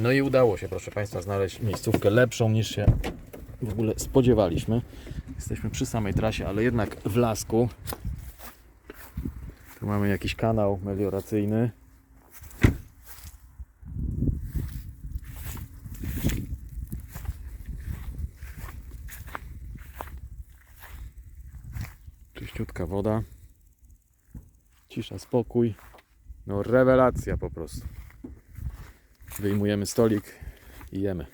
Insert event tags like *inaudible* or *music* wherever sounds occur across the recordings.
No i udało się, proszę Państwa, znaleźć miejscówkę lepszą niż się w ogóle spodziewaliśmy. Jesteśmy przy samej trasie, ale jednak w lasku. Tu mamy jakiś kanał melioracyjny. Czyściutka woda. Cisza, spokój. No rewelacja po prostu. Wyjmujemy stolik i jemy.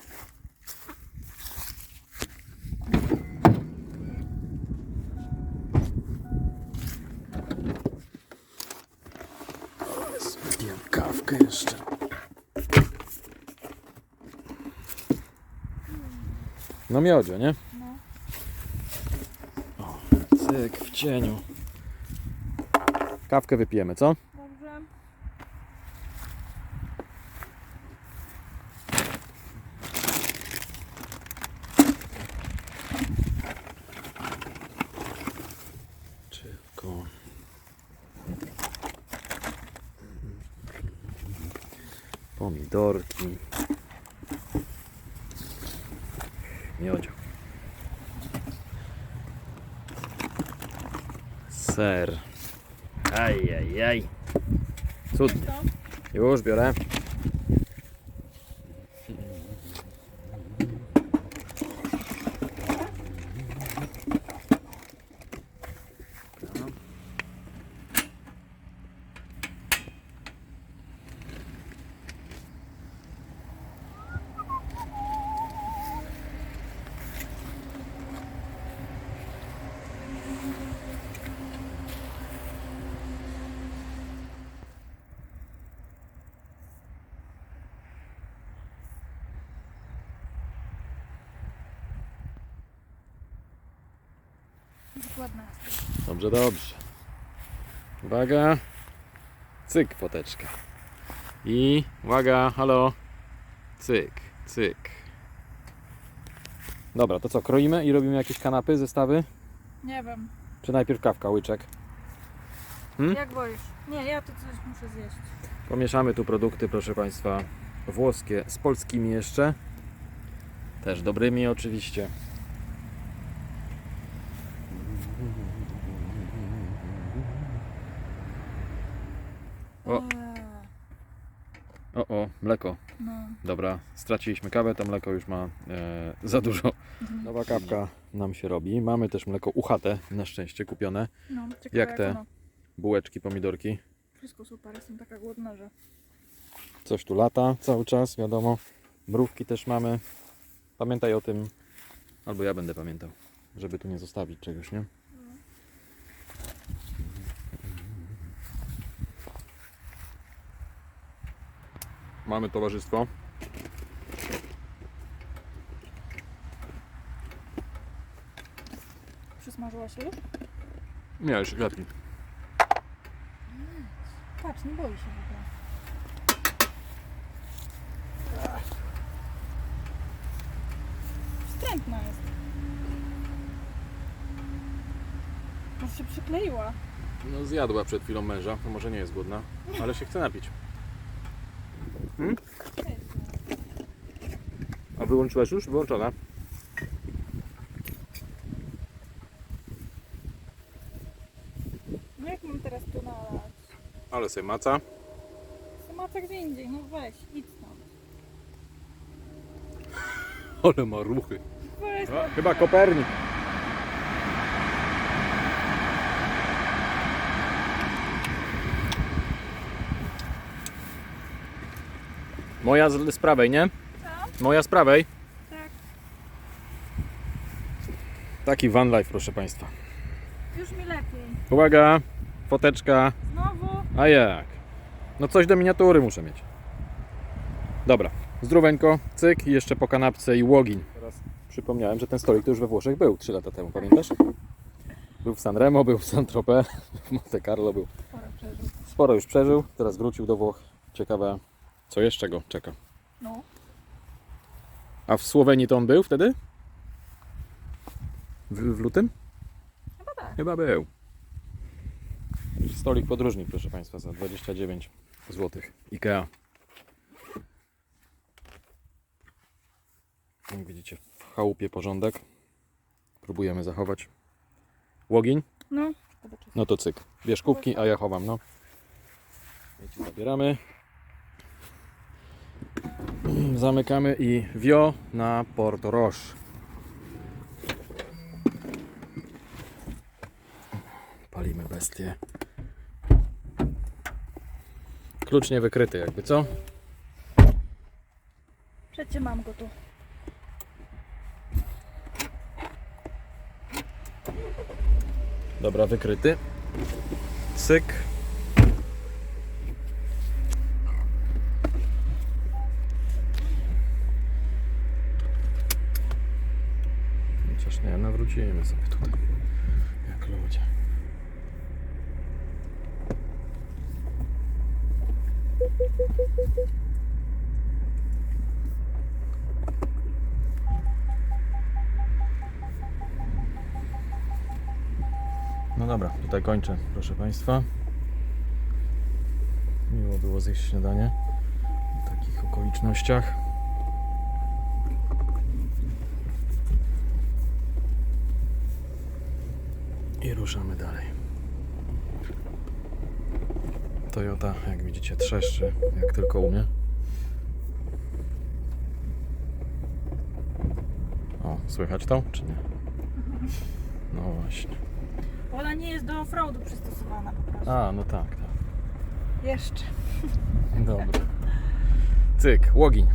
Zjem kawkę jeszcze. No miodzio, nie? O, cyk w cieniu. Kawkę wypijemy, co? Dobrze. Tylko. Pomidorki. Miodzio. Ser. Ajajaj. Cudnie. Już biorę. Dokładna. Dobrze, dobrze. Uwaga. Cyk, poteczka. I uwaga, halo. Cyk, cyk. Dobra, to co, kroimy i robimy jakieś kanapy, zestawy? Nie wiem. Czy najpierw kawka, łyczek? Hmm? Jak wolisz? Nie, ja to coś muszę zjeść. Pomieszamy tu produkty, proszę Państwa, włoskie z polskimi jeszcze. Też dobrymi oczywiście. O. O, o, mleko. no. Dobra, straciliśmy kawę, to mleko już ma e, za dużo. Mhm. Nowa kawka nam się robi. Mamy też mleko uchate, na szczęście kupione. no ciekawe Jak te? ono. Bułeczki, pomidorki. Wszystko super, jestem taka głodna, że... Coś tu lata cały czas, wiadomo. Mrówki też mamy. Pamiętaj o tym, albo ja będę pamiętał, żeby tu nie zostawić czegoś, nie? Mamy towarzystwo. Przysmażyła się już? Nie, jeszcze kwiatki. Patrz, nie boi się w ogóle. Wstrętna jest. Może się przykleiła. No zjadła przed chwilą męża, to może nie jest głodna, ale się chce napić. Hmm? A wyłączyłaś już? Wyłączona. No jak mam teraz tu nalać? Ale sobie maca. Samaca gdzie indziej, no weź, idź stąd. *laughs* Ale ma ruchy. Weź, chyba Kopernik. Moja z, z prawej, nie? Co? Moja z prawej. tak, Taki van life, proszę Państwa. już mi lepiej. Uwaga, foteczka. Znowu? A jak? No coś do miniatury muszę mieć. Dobra, zdróweńko, cyk i jeszcze po kanapce i łogiń. Teraz przypomniałem, że ten stolik to już we Włoszech był 3 lata temu, pamiętasz? Był w Sanremo, był w Saint-Tropez, *laughs* w Monte Carlo był. Sporo przeżył. Sporo już przeżył, teraz wrócił do Włoch. Ciekawe, co jeszcze go czeka. No. A w Słowenii to on był wtedy? W, w lutym? Chyba tak. Chyba był. Stolik podróżnik, proszę Państwa, za 29 zł. IKEA. Jak widzicie, w chałupie porządek. Próbujemy zachować. Łogień? No. No to cyk. Bierz kubki, a ja chowam, no. I ci zabieramy. Zamykamy i wio na Porto Roche. Palimy bestię. Klucz nie wykryty jakby, co? Przecie mam go tu. Dobra, wykryty. Cyk. Nie, nawrócimy sobie tutaj. Jak ludzie. No dobra, tutaj kończę, proszę Państwa. Miło było zjeść śniadanie w takich okolicznościach. I ruszamy dalej. Toyota, jak widzicie, trzeszczy, jak tylko umie. O, słychać to, czy nie? No właśnie. Ona nie jest do offroadu przystosowana po prostu. A, no tak, tak. Jeszcze. Dobra. Cyk, łogień.